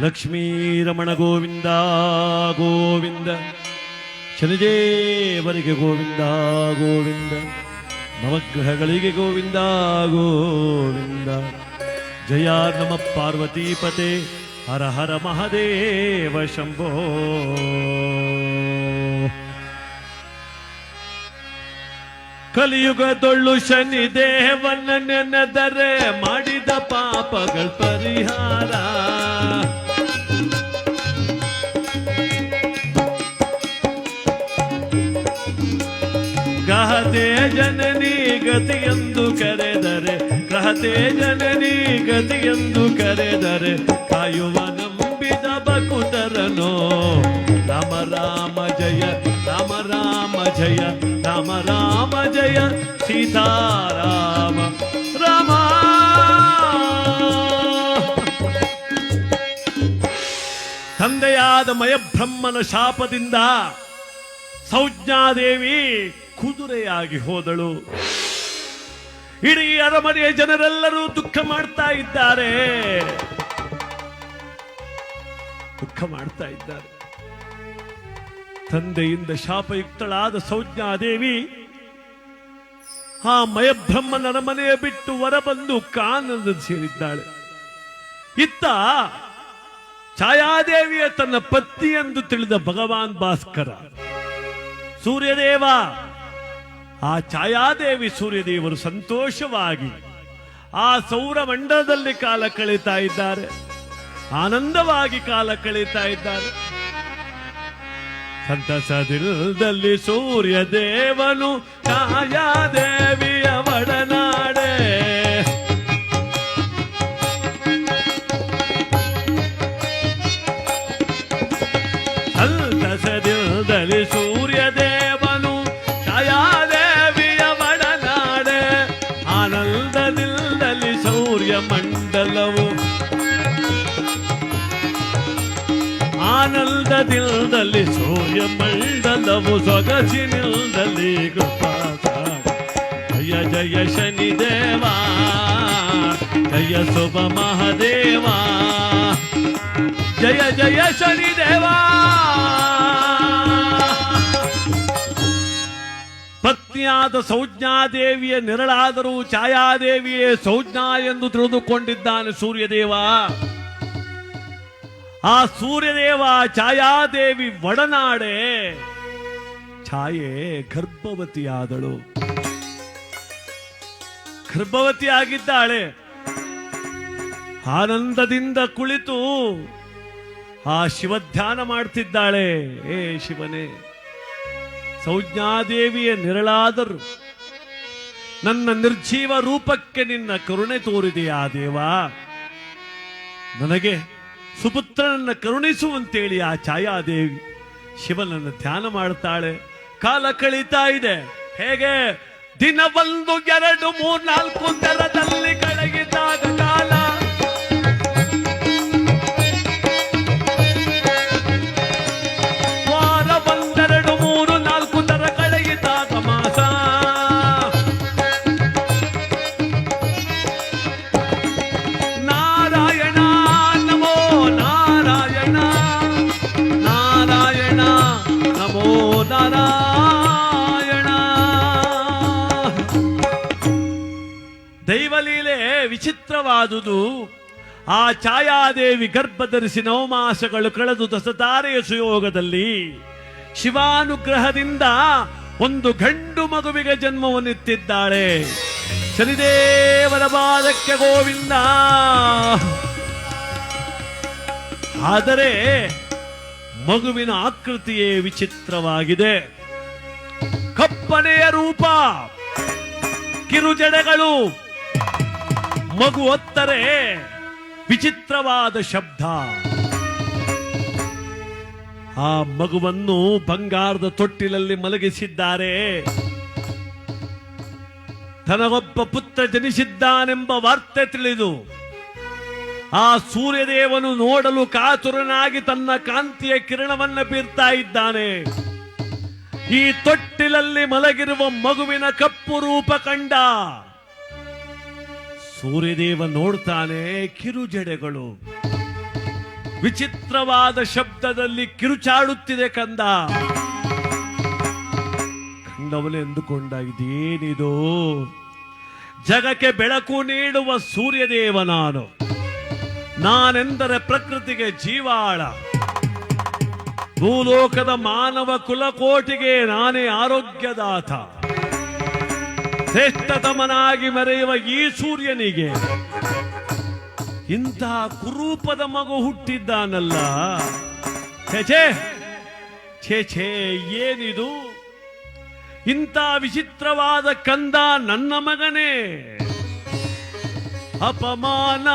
ಲಕ್ಷ್ಮೀರಮಣ ಗೋವಿಂದ ಗೋವಿಂದ. ಶನಿದೇವರಿಗೆ ಗೋವಿಂದ ಗೋವಿಂದ. ನವಗ್ರಹಗಳಿಗೆ ಗೋವಿಂದ ಗೋವಿಂದ. ಜಯ ನಮ ಪಾರ್ವತೀಪತೆ, ಹರ ಹರ ಮಹದೇವ ಶಂಭೋ. ಕಲಿಯುಗದೊಳ್ಳು ಶನಿ ದೇವನ ನೆನೆದರೆ ಮಾಡಿದ ಪಾಪಗಳ ಪರಿಹಾರ. ಗಹತೆ ಜನನಿ ಎಂದು ಕರೆದರೆ ಗಹತೆ ಜನನಿ ಎಂದು ಕರೆದರೆ ಕಾಯುವ ನಂಬಿದ ಬಕುತರನೋ, ರಾಮ ರಾಮ ಜಯ ರಾಮ ರಾಮ ಜಯ, ರಾಮ ರಾಮ ಜಯ, ಸೀತಾರಾಮ, ರಾಮ. ತಂದೆಯಾದ ಮಯಬ್ರಹ್ಮನ ಶಾಪದಿಂದ ಸೌಜ್ಞಾದೇವಿ ಕುದುರೆಯಾಗಿ ಹೋದಳು. ಇಡೀ ಅರಮನೆಯ ಜನರೆಲ್ಲರೂ ದುಃಖ ಮಾಡ್ತಾ ಇದ್ದಾರೆ. ದುಃಖ ಮಾಡ್ತಾ ಇದ್ದಾರೆ. ತಂದೆಯಿಂದ ಶಾಪಯುಕ್ತಳಾದ ಸಂಜ್ಞಾದೇವಿ, ಆ ಮಯಬ್ರಹ್ಮನ ಮನೆಯ ಬಿಟ್ಟು ಹೊರಬಂದು ಕಾನಂದ ಸೇರಿದ್ದಾಳೆ. ಇತ್ತ ಛಾಯಾದೇವಿಯ ತನ್ನ ಪತ್ನಿ ಎಂದು ತಿಳಿದ ಭಗವಾನ್ ಭಾಸ್ಕರ, ಸೂರ್ಯದೇವ, ಆ ಛಾಯಾದೇವಿ ಸೂರ್ಯದೇವರು ಸಂತೋಷವಾಗಿ ಆ ಸೌರಮಂಡಲದಲ್ಲಿ ಕಾಲ ಕಳೀತಾ ಇದ್ದಾರೆ. ಆನಂದವಾಗಿ ಕಾಲ ಕಳೀತಾ ಇದ್ದಾರೆ. ಸಂತಸದಿಲ್ಲದಲ್ಲಿ ಸೂರ್ಯ ದೇವನು ಛಾಯಾದೇವಿಯ ಆನಂದದಿಲ್ಲದಲ್ಲಿ ಸೂರ್ಯ ಮಂಡಲವು ಸೊಗಸಿನಿಲ್ಲದಲ್ಲಿ ಕೃಪಾಸಾರ. ಜಯ ಜಯ ಶನಿದೇವ, ಜಯ ಶುಭ ಮಹಾದೇವ. ಜಯ ಜಯ ಶನಿ ದೇವ ಪತ್ನಿಯಾದ ಸೌಜ್ಞಾದೇವಿಯ ನೆರಳಾದರೂ ಛಾಯಾದೇವಿಯೇ ಸೌಜ್ಞಾ ಎಂದು ತಿಳಿದುಕೊಂಡಿದ್ದಾನೆ ಸೂರ್ಯದೇವ. ಆ ಸೂರ್ಯದೇವ ಛಾಯಾದೇವಿ ಒಡನಾಡೆ. ಛಾಯೆ ಗರ್ಭವತಿಯಾದಳು. ಗರ್ಭವತಿ ಆಗಿದ್ದಾಳೆ ಆನಂದದಿಂದ ಕುಳಿತು ಆ ಶಿವಧ್ಯಾನ ಮಾಡ್ತಿದ್ದಾಳೆ. ಏ ಶಿವನೇ, ಸಂಜ್ಞಾದೇವಿಯ ನಿರಳಾದರು. ನನ್ನ ನಿರ್ಜೀವ ರೂಪಕ್ಕೆ ನಿನ್ನ ಕರುಣೆ ತೋರಿದೆಯಾ ದೇವ? ನನಗೆ ಸುಪುತ್ರನನ್ನ ಕರುಣಿಸುವಂತೇಳಿ ಆ ಛಾಯಾದೇವಿ ಶಿವನನ್ನು ಧ್ಯಾನ ಮಾಡ್ತಾಳೆ ಕಾಲ ಕಳೀತಾ ಇದೆ. ಹೇಗೆ? ದಿನ ಒಂದು ಎರಡು ಮೂರು ನಾಲ್ಕು ದರದಲ್ಲಿ ವಿಚಿತ್ರವಾದುದು. ಆ ಛಾಯಾದೇವಿ ಗರ್ಭಧರಿಸಿ ನವಮಾಸಗಳು ಕಳೆದು ದಸತಾರೆಯ ಸುಯೋಗದಲ್ಲಿ. ಶಿವಾನುಗ್ರಹದಿಂದ ಒಂದು ಗಂಡು ಮಗುವಿಗೆ ಜನ್ಮವನ್ನಿತ್ತಿದ್ದಾಳೆ ಶನಿದೇವರ ಬಾಲಕ್ಕೆ ಗೋವಿಂದ. ಆದರೆ ಮಗುವಿನ ಆಕೃತಿಯೇ ವಿಚಿತ್ರವಾಗಿದೆ. ಕಪ್ಪನೆಯ ರೂಪ, ಕಿರುಜಡೆಗಳು ಮಗು ಒತ್ತರೆ, ವಿಚಿತ್ರವಾದ ಶಬ್ದ. ಆ ಮಗುವನ್ನು ಬಂಗಾರದ ತೊಟ್ಟಿಲಲ್ಲಿ ಮಲಗಿಸಿದ್ದಾರೆ. ತನಗೊಬ್ಬ ಪುತ್ರ ಜನಿಸಿದ್ದಾನೆಂಬ ವಾರ್ತೆ ತಿಳಿದು, ಆ ಸೂರ್ಯದೇವನು ನೋಡಲು ಕಾತುರನಾಗಿ ತನ್ನ ಕಾಂತಿಯ ಕಿರಣವನ್ನು ಬೀರ್ತಾ ಇದ್ದಾನೆ. ಈ ತೊಟ್ಟಿಲಲ್ಲಿ ಮಲಗಿರುವ ಮಗುವಿನ ಕಪ್ಪು ರೂಪ ಕಂಡ ಸೂರ್ಯದೇವ ನೋಡ್ತಾನೆ ಕಿರುಜಡೆಗಳು. ವಿಚಿತ್ರವಾದ ಶಬ್ದದಲ್ಲಿ ಕಿರುಚಾಡುತ್ತಿದೆ ಕಂದ. ಕಂದವನೇ ಎಂದುಕೊಂಡ ಇದೇನಿದು? ಜಗಕ್ಕೆ ಬೆಳಕು ನೀಡುವ ಸೂರ್ಯದೇವ ನಾನು. ನಾನೆಂದರೆ ಪ್ರಕೃತಿಗೆ ಜೀವಾಳ. ಭೂಲೋಕದ ಮಾನವ ಕುಲಕೋಟಿಗೆ ನಾನೇ ಆರೋಗ್ಯದಾತ. ಶ್ರೇಷ್ಠತಮನಾಗಿ ಮೆರೆಯುವ ಈ ಸೂರ್ಯನಿಗೆ ಇಂತಹ ಕುರೂಪದ ಮಗು ಹುಟ್ಟಿದ್ದಾನಲ್ಲ. ಛೇ ಛೇ, ಏನಿದು? ಇಂಥ ವಿಚಿತ್ರವಾದ ಕಂದ ನನ್ನ ಮಗನೇ. ಅಪಮಾನ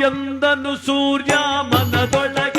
ಎಂದನು ಸೂರ್ಯ ಮನದೊಳಗೆ.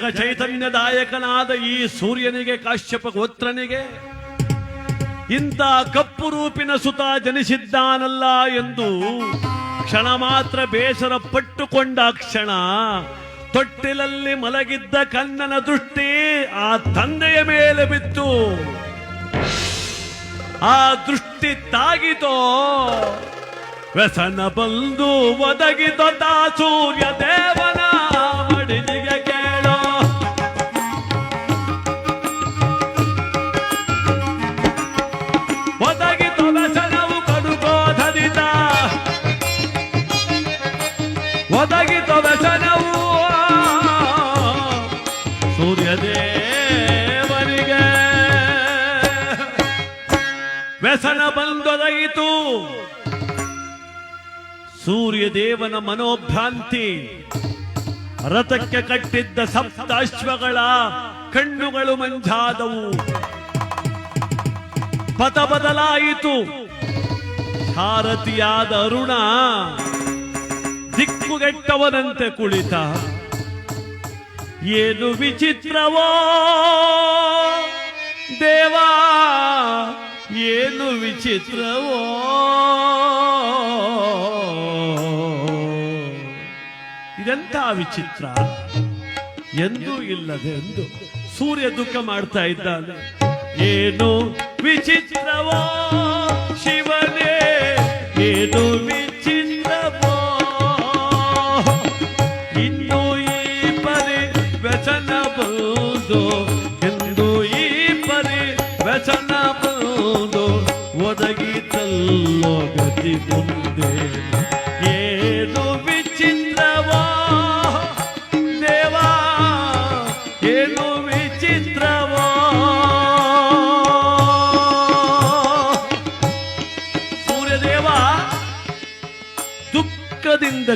ಜಗ ಚೈತನ್ಯದಾಯಕನಾದ ಈ ಸೂರ್ಯನಿಗೆ, ಕಾಶ್ಯಪ ಗೋತ್ರನಿಗೆ ಇಂಥ ಕಪ್ಪು ರೂಪಿನ ಸುತ ಜನಿಸಿದ್ದಾನಲ್ಲ ಎಂದು ಕ್ಷಣ ಮಾತ್ರ ಬೇಸರ ಪಟ್ಟುಕೊಂಡ ಕ್ಷಣ ತೊಟ್ಟಿಲಲ್ಲಿ ಮಲಗಿದ್ದ ಕನ್ನನ ದೃಷ್ಟಿ ಆ ತಂದೆಯ ಮೇಲೆ ಬಿತ್ತು. ಆ ದೃಷ್ಟಿ ತಾಗಿತೋ, ವ್ಯಸನ ಬಂದು ಒದಗಿದೊಡ್ಡ ಸೂರ್ಯ ದೇವನ ಸೂರ್ಯದೇವನ ಮನೋಭ್ರಾಂತಿ. ರಥಕ್ಕೆ ಕಟ್ಟಿದ್ದ ಸಪ್ತಾಶ್ವಗಳ ಕಣ್ಣುಗಳು ಮಂಜಾದವು. ಪಥ ಬದಲಾಯಿತು. ಭಾರತಿಯಾದ ಅರುಣ ದಿಕ್ಕುಗೆಟ್ಟವನಂತೆ ಕುಳಿತ. ಏನು ವಿಚಿತ್ರವೋ? ದೇವಾ, ಏನು ವಿಚಿತ್ರವೋ? ಇದೆಂಥ ವಿಚಿತ್ರ? ಎಂದೂ ಇಲ್ಲದೆ ಎಂದು ಸೂರ್ಯ ದುಃಖ ಮಾಡ್ತಾ ಇದ್ದಾನೆ. ಏನು ವಿಚಿತ್ರವೋ ಶಿವನೇ? ಏನು ವಿಚಿತ್ರವೋ? ಇನ್ನು ಈ ಪರಿ ವ್ಯಸನ ಬಂದು ಎಂದು ಈ ಪರಿ ವ್ಯಸನ ಬಂದು ಒದಗಿತಲ್ಲೋ ಗತಿ ಮುಂದೆ.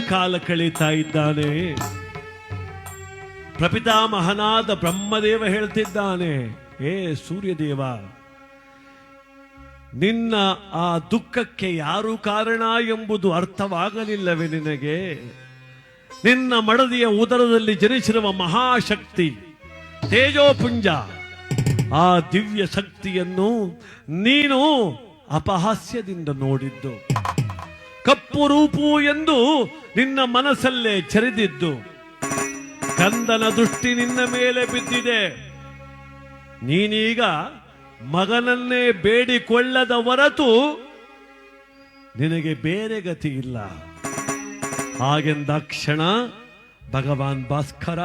ಕಾಲ ಕಳೀತಾ ಇದ್ದಾನೆ. ಪ್ರಪಿತಾಮಹನಾದ ಬ್ರಹ್ಮದೇವ ಹೇಳ್ತಿದ್ದಾನೆ, ಏ ಸೂರ್ಯದೇವ, ನಿನ್ನ ಆ ದುಃಖಕ್ಕೆ ಯಾರು ಕಾರಣ ಎಂಬುದು ಅರ್ಥವಾಗಲಿಲ್ಲವೇ ನಿನಗೆ? ನಿನ್ನ ಮಡದಿಯ ಉದರದಲ್ಲಿ ಜನಿಸಿರುವ ಮಹಾಶಕ್ತಿ ತೇಜೋಪುಂಜ, ಆ ದಿವ್ಯ ಶಕ್ತಿಯನ್ನು ನೀನು ಅಪಹಾಸ್ಯದಿಂದ ನೋಡಿದ್ದು. ಕಪ್ಪು ರೂಪು ಎಂದು ನಿನ್ನ ಮನಸ್ಸಲ್ಲೇ ಚರಿದಿದ್ದು. ಕಂದನ ದೃಷ್ಟಿ ನಿನ್ನ ಮೇಲೆ ಬಿದ್ದಿದೆ. ನೀನೀಗ ಮಗನನ್ನೇ ಬೇಡಿಕೊಳ್ಳದ ಹೊರತು ನಿನಗೆ ಬೇರೆ ಗತಿ ಇಲ್ಲ. ಹಾಗೆಂದ ಕ್ಷಣ ಭಗವಾನ್ ಭಾಸ್ಕರ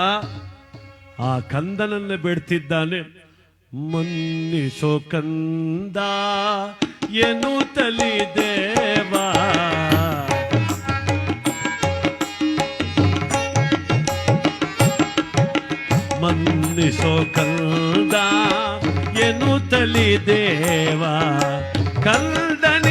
ಆ ಕಂದನನ್ನೇ ಬಿಡ್ತಿದ್ದಾನೆ. ಮನ್ನಿಸೋ ಕಂದ ಏನು ತಲಿ ದೇವಾ ಮನ್ನಿಸೋ ಕಂದ ಏನು ತಲಿ ದೇವ ಕಂದನಿಗೆ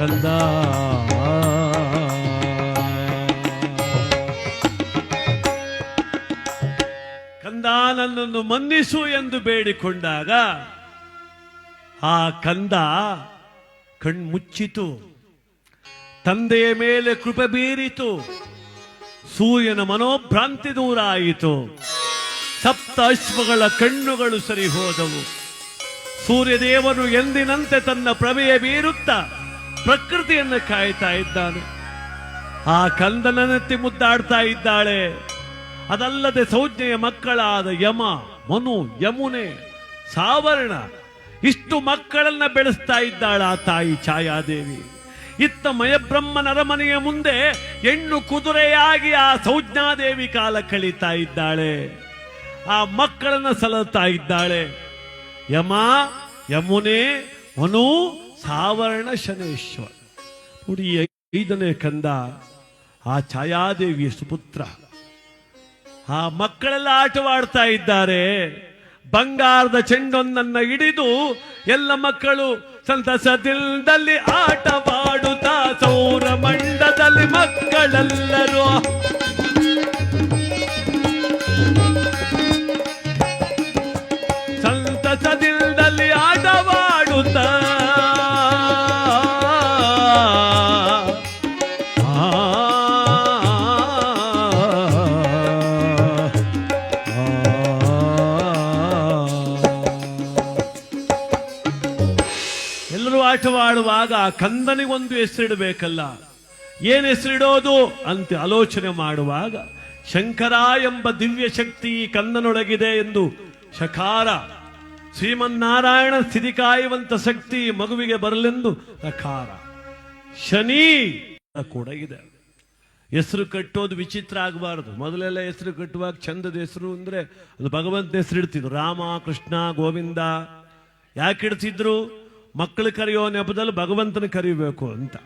ಕಂದ ನನ್ನನ್ನು ಮನ್ನಿಸು ಎಂದು ಬೇಡಿಕೊಂಡಾಗ ಆ ಕಂದ ಕಣ್ಮುಚ್ಚಿತು. ತಂದೆಯ ಮೇಲೆ ಕೃಪೆ ಬೀರಿತು. ಸೂರ್ಯನ ಮನೋಭ್ರಾಂತಿ ದೂರ ಆಯಿತು ಸಪ್ತ ಅಶ್ವಗಳ ಕಣ್ಣುಗಳು ಸರಿ ಹೋದವು ಸೂರ್ಯದೇವನು ಎಂದಿನಂತೆ ತನ್ನ ಪ್ರಭೆಯ ಬೀರುತ್ತಾ ಪ್ರಕೃತಿಯನ್ನು ಕಾಯ್ತಾ ಇದ್ದಾನೆ. ಆ ಕಂದನನೆತ್ತಿ ಮುದ್ದಾಡ್ತಾ ಇದ್ದಾಳೆ. ಅದಲ್ಲದೆ ಸೌಜ್ಞೆಯ ಮಕ್ಕಳಾದ ಯಮ, ಮನು, ಯಮುನೆ, ಸಾವರ್ಣ, ಇಷ್ಟು ಮಕ್ಕಳನ್ನ ಬೆಳೆಸ್ತಾ ಇದ್ದಾಳ ಆ ತಾಯಿ ಛಾಯಾದೇವಿ. ಇತ್ತ ಮಯಬ್ರಹ್ಮನ ಅರಮನೆಯ ಮುಂದೆ ಹೆಣ್ಣು ಕುದುರೆಯಾಗಿ ಆ ಸೌಜ್ಞಾದೇವಿ ಕಾಲ ಕಳೀತಾ ಇದ್ದಾಳೆ. ಆ ಮಕ್ಕಳನ್ನ ಸಲತಾ ಇದ್ದಾಳೆ. ಯಮ, ಯಮುನೆ, ಮನು ಸಾವರ್ಣ ಶನೇಶ್ವರ. ನೋಡಿ ಐದನೇ ಕಂದ, ಆ ಛಾಯಾದೇವಿಯ ಸುಪುತ್ರ. ಆ ಮಕ್ಕಳೆಲ್ಲ ಆಟವಾಡ್ತಾ ಇದ್ದಾರೆ. ಬಂಗಾರದ ಚೆಂಡೊಂದನ್ನ ಹಿಡಿದು ಎಲ್ಲ ಮಕ್ಕಳು ಸಂತಸದಿಲ್ದಲ್ಲಿ ಆಟವಾಡುತ್ತಾ ಸೌರ ಮಂಡದಲ್ಲಿ ಮಕ್ಕಳೆಲ್ಲರೂ ಆಟವಾಡುವಾಗ ಆ ಕಂದನಿಗೊಂದು ಹೆಸರಿಡಬೇಕಲ್ಲ. ಏನ್ ಹೆಸರಿಡೋದು? ಅಂತ ಆಲೋಚನೆ ಮಾಡುವಾಗ, ಶಂಕರ ಎಂಬ ದಿವ್ಯ ಶಕ್ತಿ ಈ ಕಂದನೊಳಗಿದೆ ಎಂದು ಶಕಾರ, ಶ್ರೀಮನ್ನಾರಾಯಣ ಸ್ಥಿತಿ ಕಾಯುವಂತ ಶಕ್ತಿ ಮಗುವಿಗೆ ಬರಲೆಂದು ಸಕಾರ ಶನಿ ಕೂಡ ಇದೆ. ಹೆಸರು ಕಟ್ಟೋದು ವಿಚಿತ್ರ ಆಗಬಾರದು. ಮೊದಲೆಲ್ಲ ಹೆಸರು ಕಟ್ಟುವಾಗ ಚಂದದ ಹೆಸರು ಅಂದ್ರೆ ಅದು ಭಗವಂತನ ಹೆಸರು ಇಡ್ತಿದ್ರು ರಾಮ, ಕೃಷ್ಣ, ಗೋವಿಂದ. ಯಾಕೆ ಇಡ್ತಿದ್ರು? ಮಕ್ಕಳು ಕರೆಯೋ ನೆಪದಲ್ಲಿ ಭಗವಂತನ ಕರಿಬೇಕು ಅಂತ.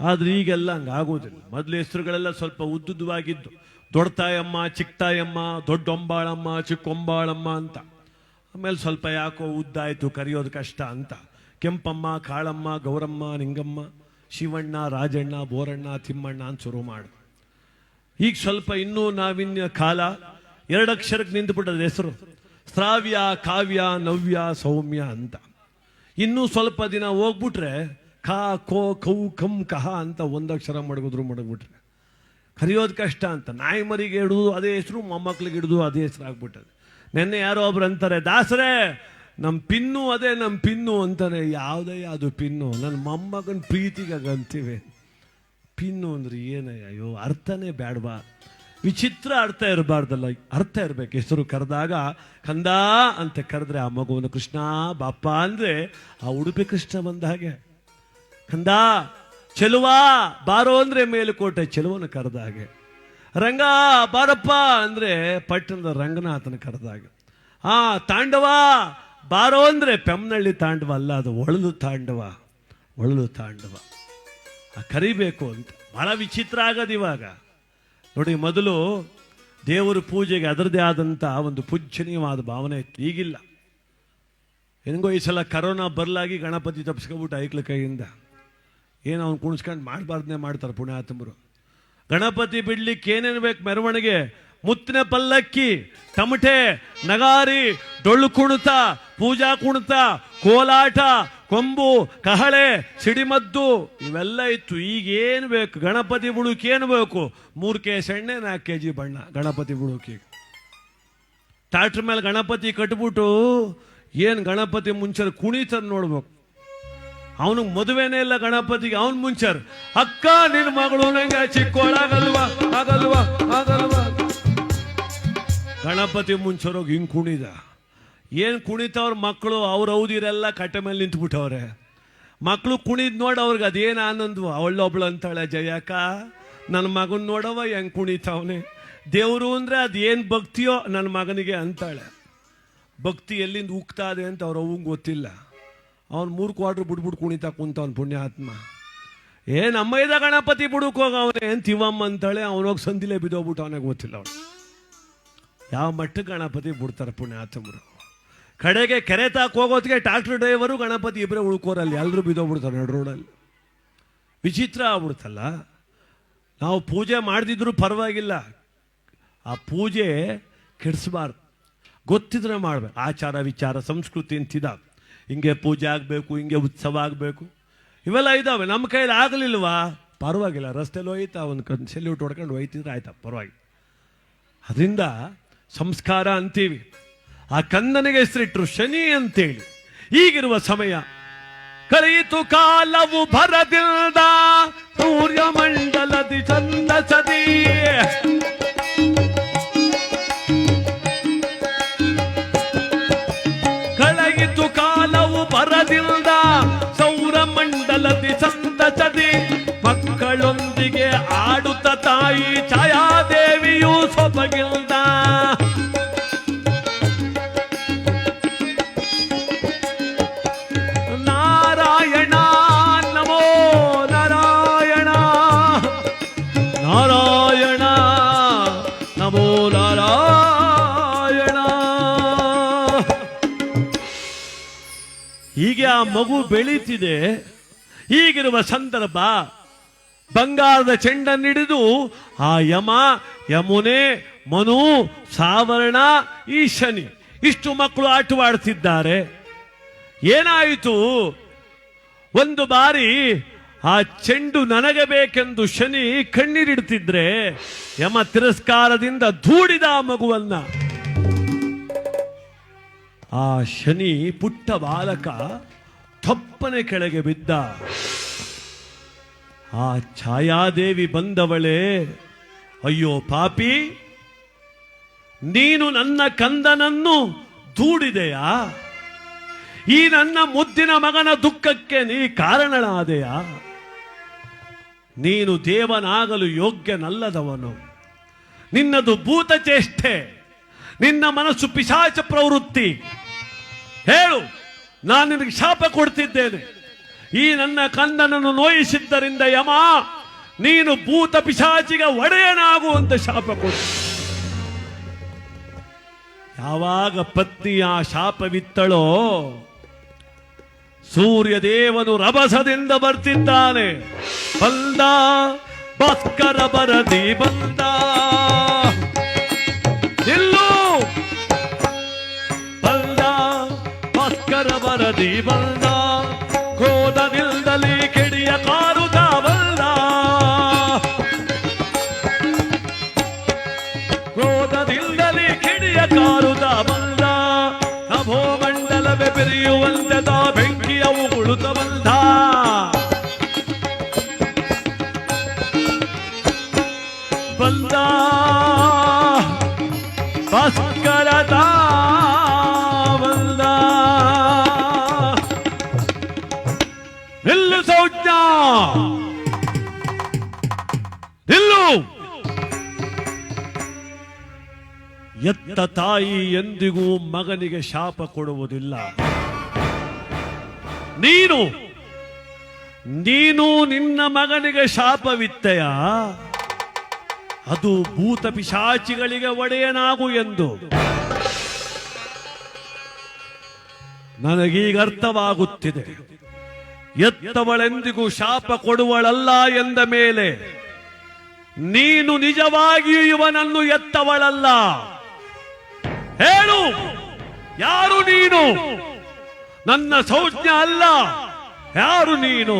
ಆದ್ರೆ ಈಗೆಲ್ಲ ಹಂಗಾಗೋದಿಲ್ಲ ಮೊದಲು ಹೆಸರುಗಳೆಲ್ಲ ಸ್ವಲ್ಪ ಉದ್ದುದ್ದವಾಗಿದ್ದು, ದೊಡ್ಡ ತಾಯಮ್ಮ, ಚಿಕ್ಕ ತಾಯಮ್ಮ ದೊಡ್ಡೊಂಬಾಳಮ್ಮ ಚಿಕ್ಕೊಂಬಾಳಮ್ಮ ಅಂತ. ಆಮೇಲೆ ಸ್ವಲ್ಪ ಯಾಕೋ ಉದ್ದಾಯಿತು, ಕರೆಯೋದು ಕಷ್ಟ ಅಂತ. ಕೆಂಪಮ್ಮ, ಕಾಳಮ್ಮ, ಗೌರಮ್ಮ, ನಿಂಗಮ್ಮ, ಶಿವಣ್ಣ, ರಾಜಣ್ಣ, ಬೋರಣ್ಣ, ತಿಮ್ಮಣ್ಣ ಅಂತ ಶುರು ಮಾಡು ಈಗ ಸ್ವಲ್ಪ ಇನ್ನೂ ನಾವಿನ್ಯ ಕಾಲ, ಎರಡಕ್ಷರಕ್ಕೆ ನಿಂತುಬಿಟ್ಟದ ಹೆಸರು, ಶ್ರಾವ್ಯ, ಕಾವ್ಯ, ನವ್ಯ, ಸೌಮ್ಯ ಅಂತ. ಇನ್ನೂ ಸ್ವಲ್ಪ ದಿನ ಹೋಗ್ಬಿಟ್ರೆ, ಖಾ ಕೋ ಕೌ ಕಂ ಕಹ ಅಂತ ಒಂದಕ್ಷರ ಮಡಗಿದ್ರು ಮಡಗ್ಬಿಟ್ರೆ. ಕರೆಯೋದು ಕಷ್ಟ ಅಂತ. ನಾಯಿ ಮರಿಗೆ ಹಿಡಿದು ಅದೇ ಹೆಸರು, ಮೊಮ್ಮಕ್ಳಿಗೆ ಹಿಡಿದು ಅದೇ ಹೆಸರು ಆಗ್ಬಿಟ್ಟದೆ. ನೆನ್ನೆ ಯಾರೋ ಒಬ್ರು ಅಂತಾರೆ, ದಾಸರೇ ನಮ್ಮ ಪಿನ್ನು ಅದೇ ನಮ್ಮ ಪಿನ್ನು ಅಂತಾನೆ ಯಾವುದೇ ಅದು ಪಿನ್ನು. ನನ್ನ ಮೊಮ್ಮಗನ ಪ್ರೀತಿಗೆ ಅಂತೀವಿ ಪಿನ್ನು ಅಂದ್ರೆ ಏನಯ್ಯ ಅಯ್ಯೋ, ಅರ್ಥನೇ ಬೇಡವಾ ವಿಚಿತ್ರ ಅರ್ಥ ಇರಬಾರ್ದಲ್ಲ. ಅರ್ಥ ಇರಬೇಕು. ಹೆಸರು ಕರೆದಾಗ, ಕಂದ ಅಂತ ಕರೆದ್ರೆ ಆ ಮಗುವನ್ನು ಕೃಷ್ಣ ಬಾಪ ಅಂದರೆ ಆ ಉಡುಪಿ ಕೃಷ್ಣ ಬಂದ ಹಾಗೆ. ಕಂದ, ಚೆಲುವ, ಬಾರೋ ಅಂದರೆ ಮೇಲುಕೋಟೆ, ಚೆಲುವನ್ನು ಕರೆದ ಹಾಗೆ. ರಂಗ, ಬಾರಪ್ಪ ಅಂದರೆ ಪಟ್ಟಣದ ರಂಗನಾಥನ ಕರೆದಾಗ ಆ ತಾಂಡವ, ಬಾರೋ ಅಂದರೆ ಪೆಮ್ನಳ್ಳಿ ತಾಂಡವ ಅಲ್ಲ, ಅದು ಒಳಲು ತಾಂಡವ. ಒಳಲು ತಾಂಡವ. ಕರಿಬೇಕು ಅಂತ. ಬಹಳ ವಿಚಿತ್ರ ಆಗೋದು ಇವಾಗ. ನೋಡಿ, ಮೊದಲು ದೇವರ ಪೂಜೆಗೆ ಅದರದೇ ಆದಂಥ ಒಂದು ಪೂಜ್ಯನೀಯವಾದ ಭಾವನೆ ಇತ್ತು. ಈಗಿಲ್ಲ. ಹೆಂಗೋ ಈ ಸಲ ಕರೋನಾ ಬರಲಾಗಿ ಗಣಪತಿ ತಪ್ಪಿಸ್ಕೊಬಿಟ್ಟು ಐಕ್ಲ ಕೈಯಿಂದ ಏನು ಅವ್ನು ಕುಣಿಸ್ಕೊಂಡು ಮಾಡಬಾರ್ದನ್ನೇ ಮಾಡ್ತಾರೆ ಪುಣ್ಯಾತಂಬರು ಗಣಪತಿ ಬಿಡ್ಲಿಕ್ಕೆ ಏನೇನು ಬೇಕು ಮೆರವಣಿಗೆ, ಮುತ್ತಿನ ಪಲ್ಲಕ್ಕಿ, ತಮಟೆ, ನಗಾರಿ, ಡೊಳ್ಳು ಕುಣಿತ, ಪೂಜಾ ಕುಣಿತ, ಕೋಲಾಟ ಕೊಂಬು, ಕಹಳೆ, ಸಿಡಿಮದ್ದು, ಇವೆಲ್ಲ ಇತ್ತು. ಈಗ ಏನು ಬೇಕು? ಗಣಪತಿ ಬುಳುಕೇನು ಬೇಕು? ಮೂರು ಕೆ ಜಿ ಎಣ್ಣೆ, ನಾಲ್ಕು ಕೆ ಜಿ ಬಣ್ಣ. ಗಣಪತಿ ಬುಳುಕಿ ಟ್ಯಾಕ್ಟ್ರ್ ಮೇಲೆ ಗಣಪತಿ ಕಟ್ಬಿಟ್ಟು ಏನು ಗಣಪತಿ ಮುಂಚರ್ ಕುಣಿತರ್ ನೋಡ್ಬೇಕು. ಅವನಿಗೆ ಮದುವೆನೇ ಇಲ್ಲ ಗಣಪತಿಗೆ, ಅವನ್ ಮುಂಚರ್. ಅಕ್ಕ ನಿನ್ನ ಮಗಳು ನಂಗೆ ಚಿಕ್ಕೋಳಾಗಲ್ವಾ? ಆಗಲ್ವಾ? ಆಗಲ್ವಾ? ಗಣಪತಿ ಮುಂಚರೋಗಿ ಹಿಂಗೆ ಕುಣಿದ. ಏನ್ ಕುಣಿತವ್ರ ಮಕ್ಕಳು ಅವ್ರ ಹೌದಿರೆಲ್ಲ ಕಟ್ಟೆ ಮೇಲೆ ನಿಂತ್ಬಿಟ್ಟವ್ರೆ? ಮಕ್ಕಳು ಕುಣಿದ್ ನೋಡಿ ಅವ್ರಿಗೆ ಅದೇನು ಆನಂದವು? ಅವಳೊಬ್ಳು ಅಂತಾಳೆ, ಜಯಕ್ಕ ನನ್ನ ಮಗನ ನೋಡವ ಹೆಂಗ್ ಕುಣಿತಾವನೆ? ದೇವರು ಅಂದ್ರೆ ಅದೇನ್ ಭಕ್ತಿಯೋ ನನ್ನ ಮಗನಿಗೆ ಅಂತಾಳೆ. ಭಕ್ತಿ ಎಲ್ಲಿಂದ ಉಕ್ತಾ ಇದೆ ಅಂತ ಅವ್ರ ಅವಂಗೆ ಗೊತ್ತಿಲ್ಲ. ಅವ್ನು ಮೂರು ಕ್ವಾರ್ಟ್ರ್ ಬಿಟ್ಬಿಟ್ಟು ಕುಣಿತಾ ಕುಂತ ಅವ್ನು ಪುಣ್ಯಾತ್ಮ. ಏ ನಮ್ಮ ಇದ ಗಣಪತಿ ಬಿಡುಕ್ ಹೋಗವನೆ ಏನ್ ತಿವಮ್ಮ ಅಂತಾಳೆ ಅವನೋಗಿ ಸಂದಿಲೆ ಬಿದ್ದೋಗ್ಬಿಟ್ಟು ಅವನಿಗೆ ಗೊತ್ತಿಲ್ಲ ಅವನು. ಯಾವ ಮಟ್ಟಕ್ಕೆ ಗಣಪತಿ ಬಿಡ್ತಾರೆ ಪುಣ್ಯಾತಮರು? ಕಡೆಗೆ ಕೆರೆ ತಾಕ್ ಹೋಗೋತ್ತಿಗೆ ಟ್ರಾಕ್ಟರ್ ಡ್ರೈವರು ಗಣಪತಿ ಇಬ್ಬರೇ ಉಳ್ಕೋರಲ್ಲಿ. ಎಲ್ಲರೂ ಬಿದ್ದೋಗ್ಬಿಡ್ತಾರೆ ನಡು ರೋಡಲ್ಲಿ. ವಿಚಿತ್ರ ಆಗ್ಬಿಡ್ತಲ್ಲ. ನಾವು ಪೂಜೆ ಮಾಡದಿದ್ರು ಪರವಾಗಿಲ್ಲ. ಆ ಪೂಜೆ ಕೆಡಿಸ್ಬಾರ್ದು. ಗೊತ್ತಿದ್ರೆ ಮಾಡ್ಬೇಕು. ಆಚಾರ ವಿಚಾರ, ಸಂಸ್ಕೃತಿ ಅಂತಿದ. ಹಿಂಗೆ ಪೂಜೆ ಆಗಬೇಕು, ಹಿಂಗೆ ಉತ್ಸವ ಆಗಬೇಕು. ಇವೆಲ್ಲ ಇದಾವೆ. ನಮ್ಮ ಕೈಯಲ್ಲಿ ಆಗಲಿಲ್ವಾ? ಪರವಾಗಿಲ್ಲ. ರಸ್ತೆಯಲ್ಲಿ ಹೋಯ್ತಾ ಒಂದು ಕನ್ ಸೆಲ್ಯೂಟ್ ಹೊಡ್ಕೊಂಡು ಹೋಯ್ತಿದ್ರೆ ಆಯ್ತಾ? ಪರವಾಗಿಲ್ಲ. ಅದರಿಂದ ಸಂಸ್ಕಾರ ಅಂತೀವಿ. ಆ ಕಂದನಿಗೆ ಹೆಸರಿಟ್ಟರು ಶನಿ ಅಂತೇಳಿ. ಈಗಿರುವ ಸಮಯ ಕಳೆಯಿತು ಕಾಲವು ಭರದಿಲ್ದ ಸೂರ್ಯ ಮಂಡಲದಿ ಚಂದ ಬೆಳೀತಿದೆ. ಹೀಗಿರುವ ಸಂದರ್ಭ, ಬಂಗಾರದ ಚೆಂಡನ್ನಿಡಿದು ಆ ಯಮ, ಯಮುನೆ, ಮನು, ಸಾವರ್ಣ ಈ ಶನಿ ಇಷ್ಟು ಮಕ್ಕಳು ಆಟವಾಡ್ತಿದ್ದಾರೆ. ಏನಾಯಿತು? ಒಂದು ಬಾರಿ ಆ ಚೆಂಡು ನನಗೆ ಬೇಕೆಂದು ಶನಿ ಕಣ್ಣೀರಿಡ್ತಿದ್ರೆ ಯಮ ತಿರಸ್ಕಾರದಿಂದ ಧೂಡಿದ ಆ ಮಗುವನ್ನ. ಆ ಶನಿ ಪುಟ್ಟ ಬಾಲಕ ತಪ್ಪನೆ ಕೆಳಗೆ ಬಿದ್ದ. ಆ ಛಾಯಾದೇವಿ ಬಂದವಳೆ, ಅಯ್ಯೋ ಪಾಪಿ, ನೀನು ನನ್ನ ಕಂದನನ್ನು ದೂಡಿದೆಯಾ? ಈ ನನ್ನ ಮುದ್ದಿನ ಮಗನ ದುಃಖಕ್ಕೆ ನೀ ಕಾರಣನಾದೆಯಾ ನೀನು ದೇವನಾಗಲು ಯೋಗ್ಯನಲ್ಲದವನು. ನಿನ್ನದು ಭೂತ ಚೇಷ್ಟೆ ನಿನ್ನ ಮನಸ್ಸು ಪಿಶಾಚ ಪ್ರವೃತ್ತಿ. ಹೇಳು. ನಾನು ನಿನಗೆ ಶಾಪ ಕೊಡ್ತಿದ್ದೇನೆ. ಈ ನನ್ನ ಕಂದನನ್ನು ನೋಯಿಸಿದ್ದರಿಂದ ಯಮ, ನೀನು ಭೂತ ಪಿಶಾಚಿಗೆ ಒಡೆಯನಾಗುವಂತ ಶಾಪ ಕೊಡು. ಯಾವಾಗ ಪತ್ನಿ ಆ ಶಾಪವಿತ್ತಳೋ, ಸೂರ್ಯದೇವನು ರಭಸದಿಂದ ಬರ್ತಿದ್ದಾನೆ. ಬಂದ ಭಾಸ್ಕರ ಬರದಿ ಬಂದ. ಬರದಿ ಬಂದ ಕ್ರೋಧವಿಲ್ದಲಿ ಕೆಡಿಯ ಕಾರುತ ಬಂದ ಕ್ರೋಧದಿಂದಲೇ ಕೆಡಿಯ ಕಾರುತ ಬಂದ ನಭೋ ಮಂಡಲವೇ ಬೆರೆಯುವಂತೆ ಬೆಂಕಿಯ ಉಗುಳುತ್ತ ಬಂದ ಎತ್ತ ತಾಯಿ ಎಂದಿಗೂ ಮಗನಿಗೆ ಶಾಪ ಕೊಡುವುದಿಲ್ಲ. ನೀನು ನೀನು ನಿನ್ನ ಮಗನಿಗೆ ಶಾಪವಿತ್ತೆಯ? ಅದು ಭೂತ ಪಿಶಾಚಿಗಳಿಗೆ ಒಡೆಯನಾಗು ಎಂದು. ನನಗೀಗ ಅರ್ಥವಾಗುತ್ತಿದೆ. ಎತ್ತವಳೆಂದಿಗೂ ಶಾಪ ಕೊಡುವಳಲ್ಲ ಎಂದ ಮೇಲೆ, ನೀನು ನಿಜವಾಗಿಯೂ ಇವನನ್ನು ಎತ್ತವಳಲ್ಲ. ಹೇಳು. ಯಾರು ನೀನು? ನನ್ನ ಸೌಜ್ಞ ಅಲ್ಲ. ಯಾರು ನೀನು?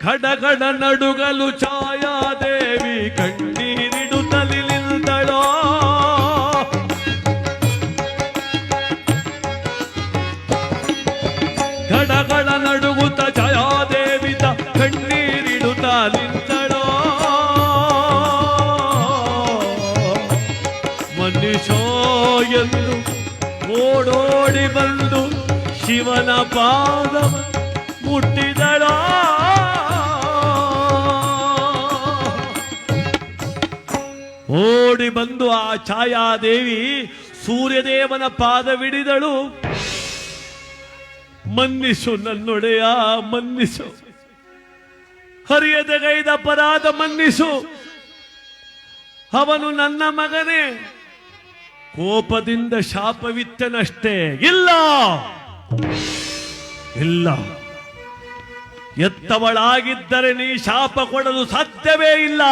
ಖಡಗಡ ನಡುಗಲು ಛಾಯಾದೇವಿ ಕಣ್ಣೀರಿಡುತ್ತಲಿ ಶಿವನ ಪಾದ ಮುಟ್ಟಿದಳ. ಓಡಿ ಬಂದು ಆ ಛಾಯಾದೇವಿ ಸೂರ್ಯದೇವನ ಪಾದವಿಡಿದಳು ಮನ್ನಿಸು ನನ್ನೊಡೆಯ, ಮನ್ನಿಸು. ಹರಿಯದಗೈದ ಅಪರಾಧ ಮನ್ನಿಸು. ಅವನು ನನ್ನ ಮಗನೇ. ಕೋಪದಿಂದ ಶಾಪವಿತ್ತನಷ್ಟೇ. ಇಲ್ಲ! ಇಲ್ಲ. ಎತ್ತವಳಾಗಿದ್ದರೆ ನೀ ಶಾಪ ಕೊಡಲು ಸಾಧ್ಯವೇ ಇಲ್ಲ.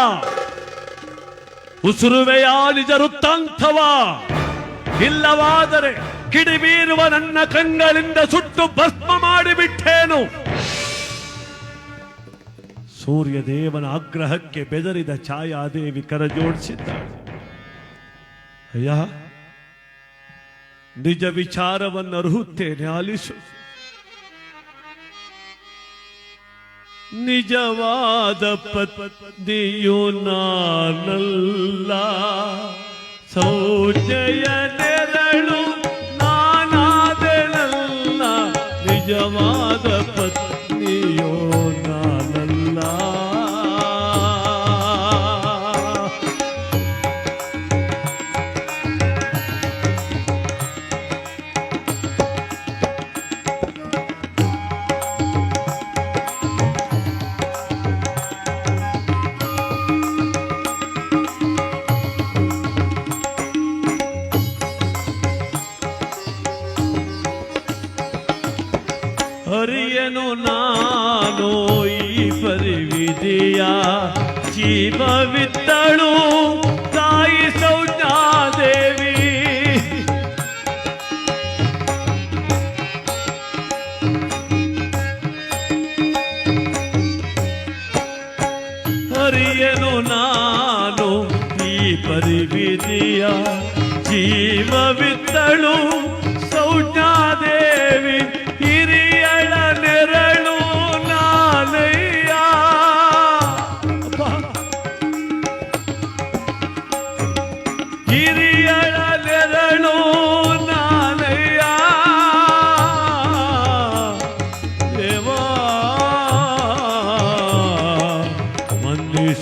ಉಸುರುವೆಯ ನಿಜ ವೃತ್ತಾಂತವ? ಇಲ್ಲವಾದರೆ ಕಿಡಿಬೀರುವ ನನ್ನ ಕಂಗಳಿಂದ ಸುಟ್ಟು ಭಸ್ಮ ಮಾಡಿಬಿಟ್ಟೇನು? ಸೂರ್ಯದೇವನ ಆಗ್ರಹಕ್ಕೆ ಬೆದರಿದ ಛಾಯಾದೇವಿ ಕರಜೋಡಿಸಿದ್ದಾಳೆ. ಅಯ್ಯ ನಿಜ ವಿಚಾರವನ್ನು ಅರ್ಹುತ್ತೇನೆ ಆಲಿಸು. ನಿಜವಾದ ಪತ್ನಿಯು ನಾನಲ್ಲ. ಸೌಜಯ ನೆರಳು ಪರಿವಿದೆಯ ಜೀವವಿತ್ತಳು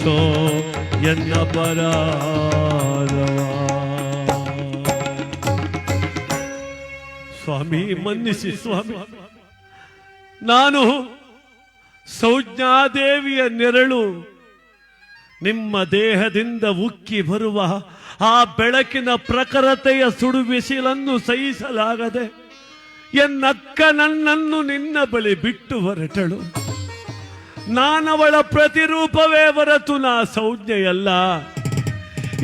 ಮನ್ನಿಸೋ ಎನ್ನ ಪರಾರವ. ಸ್ವಾಮಿ ಮನ್ನಿಸಿ ಸ್ವಾಮಿ. ನಾನು ಸೌಜ್ಞಾದೇವಿಯ ನೆರಳು ನಿಮ್ಮ ದೇಹದಿಂದ ಉಕ್ಕಿ ಬರುವ ಆ ಬೆಳಕಿನ ಪ್ರಖರತೆಯ ಸುಡುಬಿಸಿಲನ್ನು ಸಹಿಸಲಾಗದೆ ಎನ್ನಕ್ಕ ನನ್ನನ್ನು ನಿನ್ನ ಬಳಿ ಬಿಟ್ಟು ಹೊರಟಳು. ನಾನವಳ ಪ್ರತಿರೂಪವೇ ಹೊರತು ನಾ ಸೌಜ್ಞೆಯಲ್ಲ.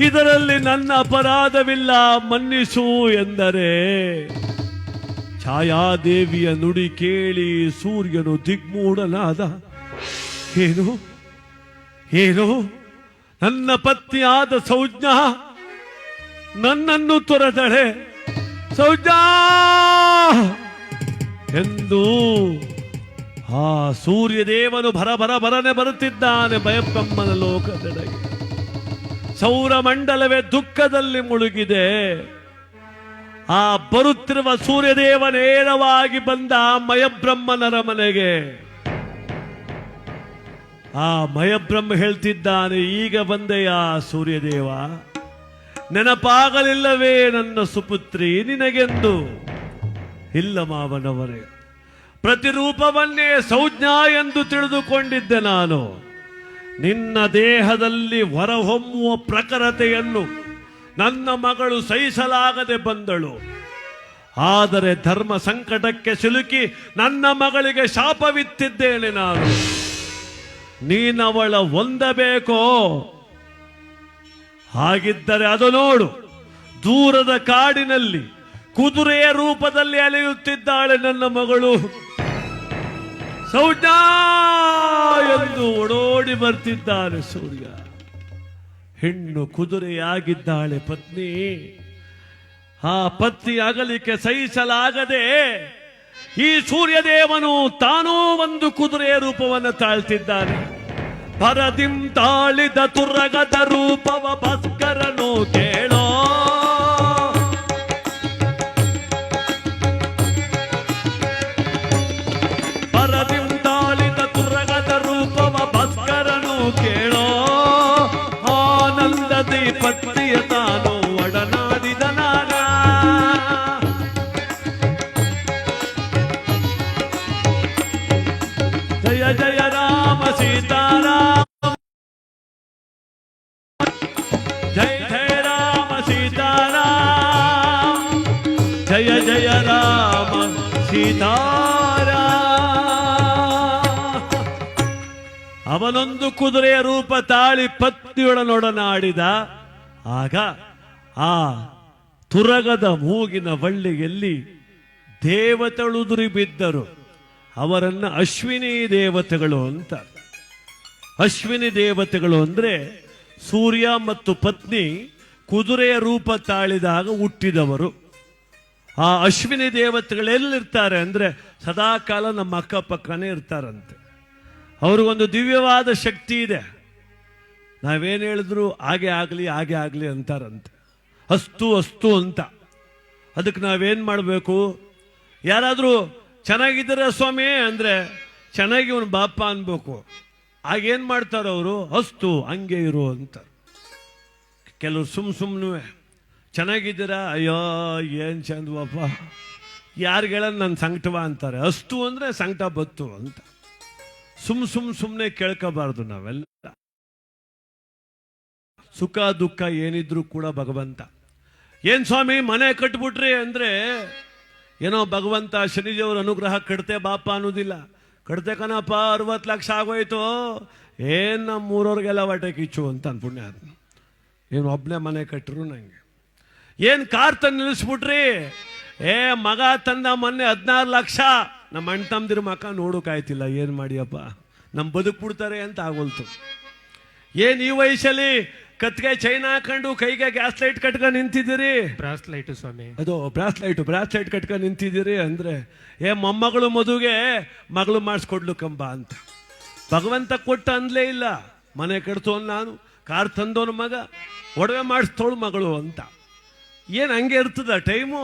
ಇದರಲ್ಲಿ ನನ್ನ ಅಪರಾಧವಿಲ್ಲ, ಮನ್ನಿಸು ಎಂದರೆ. ಛಾಯಾದೇವಿಯ ನುಡಿ ಕೇಳಿ ಸೂರ್ಯನು ದಿಗ್ಮೂಢನಾದ. ಏನು? ಏನು? ನನ್ನ ಪತ್ನಿಯಾದ ಸೌಜ್ಞ ನನ್ನನ್ನು ತೊರೆದಳೆ. ಸೌಜ್ಞಾ! ಎಂದು ಆ ಸೂರ್ಯದೇವನು ಭರ ಭರ ಭರನೆ ಬರುತ್ತಿದ್ದಾನೆ ಭಯಪ್ಪಮ್ಮನ ಲೋಕದೆಡೆಗೆ. ಸೌರಮಂಡಲವೇ ದುಃಖದಲ್ಲಿ ಮುಳುಗಿದೆ. ಆ ಬರುತ್ತಿರುವ ಸೂರ್ಯದೇವ ನೇರವಾಗಿ ಬಂದ ಮಯಬ್ರಹ್ಮನರ ಮನೆಗೆ. ಆ ಮಯಬ್ರಹ್ಮ ಹೇಳ್ತಿದ್ದಾನೆ, ಈಗ ಬಂದೆಯ ಸೂರ್ಯದೇವ? ನೆನಪಾಗಲಿಲ್ಲವೇ ನನ್ನ ಸುಪುತ್ರಿ, ನಿನಗೆಂದು? ಇಲ್ಲ ಮಾವನವರೇ ಪ್ರತಿರೂಪವನ್ನೇ ಸೌಜ್ಞ ಎಂದು ತಿಳಿದುಕೊಂಡಿದ್ದೆ ನಾನು. ನಿನ್ನ ದೇಹದಲ್ಲಿ ಹೊರಹೊಮ್ಮುವ ಪ್ರಖರತೆಯನ್ನು ನನ್ನ ಮಗಳು ಸಹಿಸಲಾಗದೆ ಬಂದಳು. ಆದರೆ ಧರ್ಮ ಸಂಕಟಕ್ಕೆ ಸಿಲುಕಿ ನನ್ನ ಮಗಳಿಗೆ ಶಾಪವಿತ್ತಿದ್ದೇನೆ ನಾನು. ನೀನವಳ ಹೊಂದಬೇಕೋ? ಹಾಗಿದ್ದರೆ ಅದು ನೋಡು. ದೂರದ ಕಾಡಿನಲ್ಲಿ ಕುದುರೆಯ ರೂಪದಲ್ಲಿ ಅಲೆಯುತ್ತಿದ್ದಾಳೆ ನನ್ನ ಮಗಳು. ಸೌಜಾ ಎಂದು ಓಡೋಡಿ ಬರ್ತಿದ್ದಾನೆ ಸೂರ್ಯ. ಹೆಣ್ಣು ಕುದುರೆಯಾಗಿದ್ದಾಳೆ ಪತ್ನಿ. ಆ ಪತ್ನಿ ಅಗಲಿಕೆ ಸಹಿಸಲಾಗದೆ ಈ ಸೂರ್ಯದೇವನು ತಾನೂ ಒಂದು ಕುದುರೆಯ ರೂಪವನ್ನು ತಾಳ್ತಿದ್ದಾನೆ. ಭರದಿಂ ತಾಳಿದ ತುರಗದ ರೂಪವ ಭಸ್ಕರನು ಕೇಳೋ ಜಯ ಜಯ ರಾಮ सीताराम ಜಯ ಜಯ ರಾಮ ಸೀತಾರಾಮ. ಅವನೊಂದು ಕುದುರೆಯ ರೂಪ ತಾಳಿ ಪತ್ತಿಯೊಳನೊಡನಾಡಿದ ಆಗ ಆ ತುರಗದ ಮೂಗಿನ ಬಳ್ಳಿಯಲ್ಲಿ ದೇವತೆಳುದುರಿ ಬಿದ್ದರು ಅವರನ್ನು ಅಶ್ವಿನಿ ದೇವತೆಗಳು ಅಂತ. ಅಶ್ವಿನಿ ದೇವತೆಗಳು ಅಂದರೆ ಸೂರ್ಯ ಮತ್ತು ಪತ್ನಿ ಕುದುರೆಯ ರೂಪ ತಾಳಿದಾಗ ಹುಟ್ಟಿದವರು. ಆ ಅಶ್ವಿನಿ ದೇವತೆಗಳೆಲ್ಲಿರ್ತಾರೆ ಅಂದರೆ ಸದಾಕಾಲ ನಮ್ಮ ಅಕ್ಕಪಕ್ಕನೇ ಇರ್ತಾರಂತೆ. ಅವ್ರಿಗೊಂದು ದಿವ್ಯವಾದ ಶಕ್ತಿ ಇದೆ. ನಾವೇನು ಹೇಳಿದ್ರು ಹಾಗೆ ಆಗಲಿ ಹಾಗೆ ಆಗಲಿ ಅಂತಾರಂತೆ. ಅಸ್ತು ಅಸ್ತು ಅಂತ. ಅದಕ್ಕೆ ನಾವೇನು ಮಾಡಬೇಕು? ಯಾರಾದರೂ ಚೆನ್ನಾಗಿದ್ದಾರೆ ಸ್ವಾಮಿ? ಅಂದರೆ ಚೆನ್ನಾಗಿ ಇವನು ಬಾಪ ಅನ್ಬೇಕು. ಆಗೇನು ಮಾಡ್ತಾರೆ ಅವರು? ಅಸ್ತು, ಹಂಗೆ ಇರು ಅಂತ. ಕೆಲವರು ಸುಮ್ ಸುಮ್ಮನೆ ಚೆನ್ನಾಗಿದ್ದೀರಾ? ಅಯ್ಯೋ, ಏನು ಚಂದವಪ್ಪ. ಯಾರಿಗೆಲ್ಲ ನನ್ನ ಸಂಕಟವ ಅಂತಾರೆ? ಅಸ್ತು ಅಂದರೆ ಸಂಕಟ ಬತ್ತು ಅಂತ. ಸುಮ್ ಸುಮ್ ಸುಮ್ಮನೆ ಕೇಳ್ಕೋಬಾರ್ದು ನಾವೆಲ್ಲ. ಸುಖ, ದುಃಖ ಏನಿದ್ರು ಕೂಡ ಭಗವಂತ. ಏನ್ ಸ್ವಾಮಿ, ಮನೆ ಕಟ್ಬಿಟ್ರಿ ಅಂದ್ರೆ ಏನೋ ಭಗವಂತ ಶನಿದೇವ್ರ ಅನುಗ್ರಹ ಕಟ್ತೆ ಬಾಪ ಅನ್ನೋದಿಲ್ಲ. ಕಡ್ತೆ ಕಣಪ್ಪ ಅರವತ್ತು ಲಕ್ಷ ಆಗೋಯ್ತು. ಏನು ನಮ್ಮ ಊರವ್ರಿಗೆಲ್ಲ ಹೊಟ್ಟೆ ಕಿಚ್ಚು ಅಂತ ಅನ್ಪುಣ್ಯ ಏನು ಒಬ್ಬನೇ ಮನೆ ಕಟ್ಟರು ನನಗೆ ಏನು ಕಾರ್ ತಂದು ನಿಲ್ಲಿಸ್ಬಿಟ್ರಿ? ಏ, ಮಗ ತಂದ ಮೊನ್ನೆ ಹದಿನಾರು ಲಕ್ಷ. ನಮ್ಮ ಅಣ್ಣ ತಮ್ಮದಿರ ಮಕ್ಕ ನೋಡೋಕಾಯ್ತಿಲ್ಲ ಏನು ಮಾಡಿಯಪ್ಪ? ನಮ್ಮ ಬದುಕು ಬಿಡ್ತಾರೆ ಅಂತ ಆಗೋಲ್ತು. ಏನು ಈ ವಯಸ್ಸಲ್ಲಿ ಕತ್ಗೆ ಚೈನ್ ಹಾಕೊಂಡು ಕೈಗೆ ಗ್ಯಾಸ್ ಲೈಟ್ ಕಟ್ಕೊಂಡು ನಿಂತಿದ್ದೀರಿ? ಬ್ರಾಸ್ ಲೈಟ್ ಸ್ವಾಮಿ. ಅದು ಬ್ರಾಸ್ ಲೈಟ್ ಬ್ರಾಸ್ ಲೈಟ್ ಕಟ್ಕೊಂಡು ನಿಂತಿದ್ದೀರಿ ಅಂದ್ರೆ ಏ ಮೊಮ್ಮಗಳು ಮದುವೆ ಮಗಳು ಮಾಡಿಸ್ಕೊಡ್ಲು ಕಂಬ ಅಂತ. ಭಗವಂತ ಕೊಟ್ಟ ಅಂದ್ಲೇ ಇಲ್ಲ. ಮನೆ ಕಟ್ತೋನ್ ನಾನು ಕಾರ್ ತಂದೋನ್ ಮಗ ಒಡವೆ ಮಾಡಿಸ್ತೋಳು ಮಗಳು ಅಂತ. ಏನು ಹಂಗೆ ಇರ್ತದ ಟೈಮು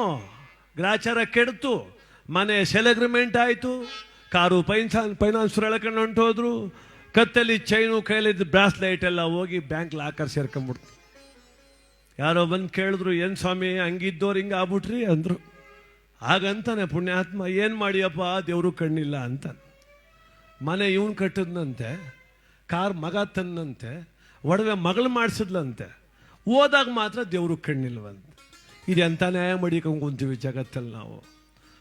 ಗ್ರಾಚಾರ ಕೆಡ್ತು ಮನೆ ಸೆಲ್ ಅಗ್ರಿಮೆಂಟ್ ಆಯಿತು ಕಾರು ಫೈನಾನ್ಸ್ ಫೈನಾನ್ಸ್ ಹೇಳ್ಕೊಂಡು ಹೊಂಟೋದ್ರು ಕತ್ತಲ್ಲಿ ಚೈನು ಕೈಲಿದ್ದ ಬ್ರಾಸ್ಲೈಟ್ ಎಲ್ಲ ಹೋಗಿ ಬ್ಯಾಂಕ್ ಲಾಕರ್ ಸೇರ್ಕೊಂಡ್ಬಿಡ್ತು. ಯಾರೋ ಬಂದು ಕೇಳಿದ್ರು, ಏನು ಸ್ವಾಮಿ, ಹಂಗಿದ್ದವ್ರು ಹಿಂಗೆ ಆಗ್ಬಿಟ್ರಿ? ಅಂದರು. ಹಾಗಂತಾನೆ ಪುಣ್ಯಾತ್ಮ, ಏನು ಮಾಡಿಯಪ್ಪ, ದೇವರು ಕಣ್ಣಿಲ್ಲ ಅಂತ ಮನೆ ಇವನು ಕಟ್ಟಿದ್ನಂತೆ, ಕಾರ್ ಮಗ ತನ್ನಂತೆ ಒಡವೆ ಮಗಳು ಮಾಡಿಸಿದ್ಲಂತೆ. ಹೋದಾಗ ಮಾತ್ರ ದೇವರು ಕಣ್ಣಿಲ್ವಂತೆ. ಇದು ಎಂಥ ನ್ಯಾಯ ಮಡಿಕೊಂಡು ಕುಂತೀವಿ ಜಗತ್ತಲ್ಲಿ ನಾವು?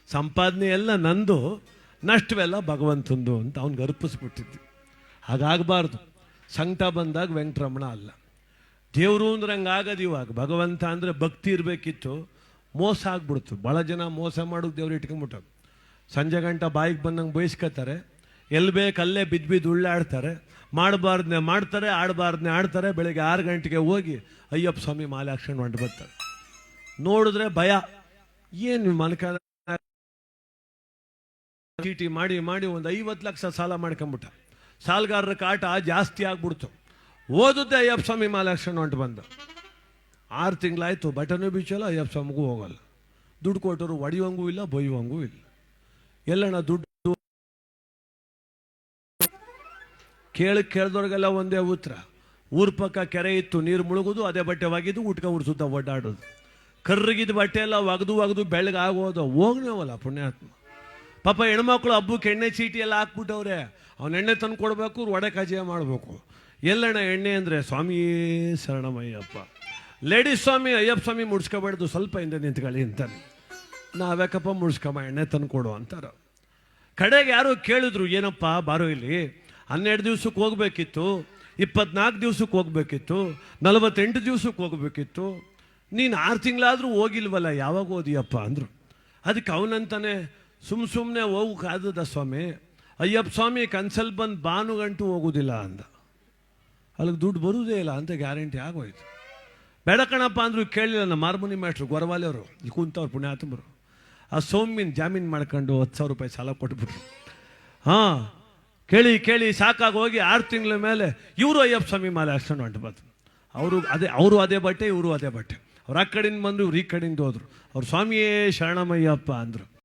ಸಂಪಾದನೆ ಎಲ್ಲ ನಂದು, ನಷ್ಟವೆಲ್ಲ ಭಗವಂತಂದು ಅಂತ ಅವ್ನಿಗೆ ಅರ್ಪಿಸ್ಬಿಟ್ಟಿದ್ವಿ. ಹಾಗಾಗಬಾರ್ದು. ಸಂಕಟ ಬಂದಾಗ ವೆಂಕಟರಮಣ ಅಲ್ಲ. ದೇವರು ಅಂದ್ರೆ ಹಂಗಾಗದು ಇವಾಗ. ಭಗವಂತ ಅಂದರೆ ಭಕ್ತಿ ಇರಬೇಕಿತ್ತು. ಮೋಸ ಆಗ್ಬಿಡ್ತು. ಭಾಳ ಜನ ಮೋಸ ಮಾಡೋದು ದೇವ್ರು ಇಟ್ಕೊಂಬಿಟ್ಟು ಸಂಜೆ ಗಂಟ ಬಾಯಿಗೆ ಬಂದಂಗೆ ಬಯಸ್ಕೋತಾರೆ ಎಲ್ಲಿ ಬೇಕು ಅಲ್ಲೇ ಬಿದ್ದು ಬಿದ್ದು ಉಳ್ಳಾಡ್ತಾರೆ. ಮಾಡಬಾರ್ದನ್ನೇ ಮಾಡ್ತಾರೆ ಆಡಬಾರ್ದನ್ನೇ ಆಡ್ತಾರೆ. ಬೆಳಗ್ಗೆ ಆರು ಗಂಟೆಗೆ ಹೋಗಿ ಅಯ್ಯಪ್ಪ ಸ್ವಾಮಿ ಮಾಲೆ ಹಾಕ್ಸ್ಕೊಂಡು ಹೊಂಟು ಬರ್ತಾರೆ. ನೋಡಿದ್ರೆ ಭಯ. ಏನು ಮನಕ ಚೀಟಿ ಮಾಡಿ ಮಾಡಿ ಒಂದು ಐವತ್ತು ಲಕ್ಷ ಸಾಲ ಮಾಡ್ಕೊಂಬಿಟ್ಟ. ಸಾಲಗಾರರ ಕಾಟ ಜಾಸ್ತಿ ಆಗ್ಬಿಡ್ತು. ಓದುತ್ತೆ ಅಯ್ಯಪ್ಪ ಸ್ವಾಮಿ ಮಾಲಕ್ಷಣ ಹೊಂಟು ಬಂದ. ಆರು ತಿಂಗಳಾಯ್ತು, ಬಟನು ಬೀಚಲ್ಲ ಅಯ್ಯಪ್ಪ ಸ್ವಾಮಿಗೂ ಹೋಗಲ್ಲ. ದುಡ್ಡು ಕೊಟ್ಟರು ಒಡೆಯುವಂಗೂ ಇಲ್ಲ, ಬೊಯ್ಯುವಂಗೂ ಇಲ್ಲ. ಎಲ್ಲಣ್ಣ ದುಡ್ಡು ಕೇಳಿ ಕೇಳ್ದವ್ರಿಗೆಲ್ಲ ಒಂದೇ ಉತ್ತರ. ಊರ ಪಕ್ಕ ಕೆರೆ ಇತ್ತು, ನೀರು ಮುಳುಗೋದು, ಅದೇ ಬಟ್ಟೆ ಒಗಿದು ಉಟ್ಕ ಉಡ್ಸುತ್ತ ಒಡ್ಡಾಡೋದು. ಕರ್ರಗಿದ ಬಟ್ಟೆ ಎಲ್ಲ ಒಗೆದು ಒಗೆದು ಆಗೋದು ಹೋಗ್ನೇವಲ್ಲ ಪುಣ್ಯಾತ್ಮ. ಪಾಪ ಹೆಣ್ಮಕ್ಳು ಹಬ್ಬಕ್ಕೆ ಎಣ್ಣೆ ಚೀಟಿ ಎಲ್ಲ ಹಾಕ್ಬಿಟ್ಟವ್ರೆ. ಅವ್ನ ಎಣ್ಣೆ ತಂದು ಕೊಡಬೇಕು ಒಡೆ ಕಜಾಯ ಮಾಡಬೇಕು. ಎಲ್ಲಣ್ಣ ಎಣ್ಣೆ ಅಂದರೆ, ಸ್ವಾಮಿ, ಶರಣಮಯ್ಯಪ್ಪ. ಲೇಡೀಸ್ ಸ್ವಾಮಿ, ಅಯ್ಯಪ್ಪ ಸ್ವಾಮಿ ಮುಡ್ಸ್ಕೊಬಾರ್ದು ಸ್ವಲ್ಪ ಹಿಂದೆ ನಿಂತ್ಕೊಳ್ಳಿ ಅಂತಾನೆ ನಾವ್ಯಾಕಪ್ಪ, ಮುಡ್ಸ್ಕಮ್ಮ, ಎಣ್ಣೆ ತಂದು ಕೊಡು ಅಂತಾರೆ. ಕಡೆಗೆ ಯಾರು ಕೇಳಿದ್ರು, ಏನಪ್ಪ, ಬಾರೋ ಇಲ್ಲಿ. ಹನ್ನೆರಡು ದಿವ್ಸಕ್ಕೆ ಹೋಗ್ಬೇಕಿತ್ತು, ಇಪ್ಪತ್ನಾಲ್ಕು ದಿವ್ಸಕ್ಕೆ ಹೋಗ್ಬೇಕಿತ್ತು, ನಲವತ್ತೆಂಟು ದಿವ್ಸಕ್ಕೆ ಹೋಗ್ಬೇಕಿತ್ತು. ನೀನು ಆರು ತಿಂಗಳಾದರೂ ಹೋಗಿಲ್ವಲ್ಲ, ಯಾವಾಗ ಓದಿಯಪ್ಪ? ಅಂದರು. ಅದಕ್ಕೆ ಅವನಂತಾನೆ ಸುಮ್ಮ ಸುಮ್ಮನೆ ಕಾದದ ಸ್ವಾಮಿ. ಅಯ್ಯಪ್ಪ ಸ್ವಾಮಿ ಕನ್ಸಲ್ ಬಂದು ಭಾನುಗಂಟು ಹೋಗೋದಿಲ್ಲ ಅಂದ. ಅಲ್ಲಿಗೆ ದುಡ್ಡು ಬರುವುದೇ ಇಲ್ಲ ಅಂತ ಗ್ಯಾರಂಟಿ ಆಗೋಯ್ತು. ಬೇಡ ಕಣಪ್ಪ ಅಂದ್ರು ಕೇಳಿಲ್ಲ ನಮ್ಮ ಮಾರ್ಮುನಿ ಮಾಸ್ಟ್ರು ಗೊರವಾಲಿಯವರು ಈ ಕುಂತವ್ರು ಪುಣ್ಯಾತ್ಮರು. ಆ ಸೌಮ್ಯನ ಜಾಮೀನು ಮಾಡ್ಕೊಂಡು ಹತ್ತು ಸಾವಿರ ರೂಪಾಯಿ ಸಾಲ ಕೊಟ್ಬಿಟ್ರು. ಹಾಂ, ಕೇಳಿ ಕೇಳಿ, ಸಾಕಾಗಿ ಹೋಗಿ ಆರು ತಿಂಗಳ ಮೇಲೆ ಇವರು ಅಯ್ಯಪ್ಪ ಸ್ವಾಮಿ ಮಾಲೆ ಹಾಕ್ಸ್ಕೊಂಡು ಹೊಂಟು ಬಂತು. ಅವರು ಅದೇ ಅವರು ಅದೇ ಬಟ್ಟೆ, ಇವರು ಅದೇ ಬಟ್ಟೆ. ಅವ್ರು ಆ ಕಡೆಯಿಂದ ಬಂದರು, ಇವ್ರು ಈ ಕಡೆಯಿಂದ ಹೋದರು. ಅವ್ರು ಸ್ವಾಮಿಯೇ ಶರಣಮಯ್ಯಪ್ಪ ಅಂದರು.